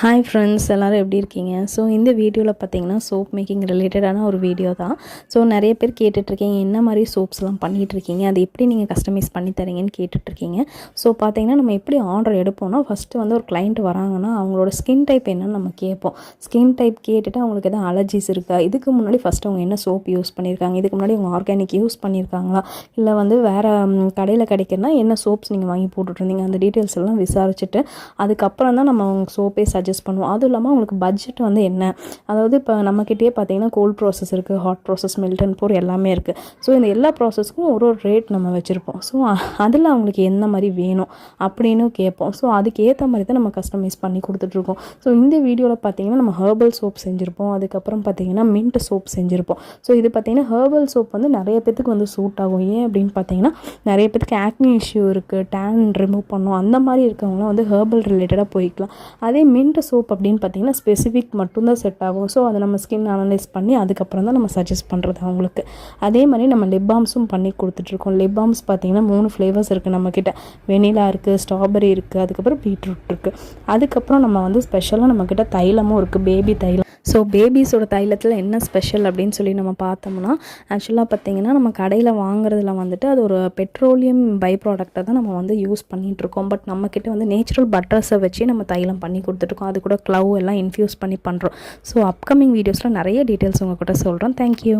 Hi friends எல்லோரும் எப்படி இருக்கீங்க? ஸோ இந்த வீடியோவில் பார்த்தீங்கன்னா சோப் மேக்கிங் ரிலேட்டடான ஒரு வீடியோ தான். ஸோ நிறைய பேர் கேட்டுட்ருக்கீங்க என்ன மாதிரி சோப்ஸ்லாம் பண்ணிகிட்ருக்கீங்க அது எப்படி நீங்கள் கஸ்டமைஸ் பண்ணி தரீங்கன்னு கேட்டுட்ருக்கீங்க. ஸோ பார்த்தீங்கன்னா நம்ம எப்படி ஆர்டர் எடுப்போம்னா ஃபஸ்ட்டு வந்து ஒரு கிளைண்ட் வராங்கன்னா அவங்களோட ஸ்கின் டைப் என்னன்னு நம்ம கேட்போம். ஸ்கின் டைப் கேட்டுட்டு அவங்களுக்கு எதாவது அலர்ஜிஸ் இருக்கா? இதுக்கு முன்னாடி ஃபஸ்ட்டு அவங்க என்ன சோப் யூஸ் பண்ணியிருக்காங்க? இதுக்கு முன்னாடி அவங்க ஆர்கானிக் யூஸ் பண்ணியிருக்காங்களா? இல்லை வந்து வேறு கடையில் கிடைக்கிறனா என்ன சோப்ஸ் நீங்கள் வாங்கி போட்டுட்ருந்தீங்க? அந்த டீட்டெயில்ஸ் எல்லாம் விசாரிச்சுட்டு அதுக்கப்புறம் தான் நம்ம அவங்க சோப்பே சஜஸ்ட் பண்ணுவோம். அதுவும் இல்லாமல் அவங்களுக்கு பட்ஜெட் வந்து என்ன? அதாவது இப்போ நம்மக்கிட்டே பார்த்தீங்கன்னா கோல்ட் ப்ராசஸ் இருக்குது hot process melt and pour எல்லாமே இருக்குது ஸோ இந்த எல்லா ப்ராசஸ்க்கும் ஒரு ஒரு ரேட் நம்ம வச்சுருப்போம். ஸோ அதில் அவங்களுக்கு எந்த மாதிரி வேணும் அப்படின்னு கேட்போம். ஸோ அதுக்கேற்ற மாதிரி தான் நம்ம கஸ்டமைஸ் பண்ணி கொடுத்துட்ருக்கோம் ஸோ இந்த வீடியோவில் பார்த்தீங்கன்னா நம்ம ஹேர்பல் சோப் செஞ்சுருப்போம். அதுக்கப்புறம் பார்த்தீங்கன்னா மின்ட் சோப் செஞ்சுருப்போம். ஸோ இது பார்த்தீங்கன்னா ஹேர்பல் சோப் வந்து நிறைய பேத்துக்கு வந்து சூட் ஆகும். ஏன் அப்படின்னு பார்த்தீங்கன்னா நிறைய பேத்துக்கு ஆக்னி இஷ்யூ இருக்குது டேன் ரிமூவ் பண்ணும். அந்த மாதிரி இருக்கவங்களாம் வந்து ஹேர்பல் ரிலேட்டடாக போய்க்கலாம். அதே மின்ட் சோப் அப்படின்னு பார்த்தீங்கன்னா ஸ்பெசிஃபிக் மட்டும்தான் செட் ஆகும். ஸோ அதை நம்ம ஸ்கின் அனலைஸ் பண்ணி அதுக்கப்புறம் தான் நம்ம சஜஸ்ட் பண்ணுறது அவங்களுக்கு. அதே மாதிரி நம்ம லிப் பாம்ஸும் பண்ணி கொடுத்துட்ருக்கோம். லிப் பாம்ஸ் பார்த்தீங்கன்னா மூணு ஃப்ளேவர்ஸ் இருக்குது நம்மக்கிட்ட வெனிலா இருக்குது ஸ்ட்ராபெரி இருக்குது அதுக்கப்புறம் பீட்ரூட் இருக்குது அதுக்கப்புறம் நம்ம வந்து ஸ்பெஷலாக நம்மக்கிட்ட தைலமும் இருக்குது பேபி தைலம். ஸோ பேபிஸோட தைலத்தில் என்ன ஸ்பெஷல் அப்படின்னு சொல்லி நம்ம பார்த்தோம்னா ஆக்சுவலாக பார்த்தீங்கன்னா நம்ம கடையில் வாங்குறதுல வந்துட்டு அது ஒரு பெட்ரோலியம் பை ப்ராடக்டை தான் நம்ம வந்து யூஸ் பண்ணிகிட்ருக்கோம் பட் நம்மக்கிட்ட வந்து நேச்சுரல் பட்டர்ஸை வச்சு நம்ம தைலம் பண்ணி கொடுத்துட்ருக்கோம். அது கூட க்ளவ் எல்லாம் இன்ஃப்யூஸ் பண்ணி பண்ணுறோம் ஸோ அப்கமிங் வீடியோஸில் நிறைய டீட்டெயில்ஸ் உங்கள்கிட்ட சொல்கிறோம் தேங்க்யூ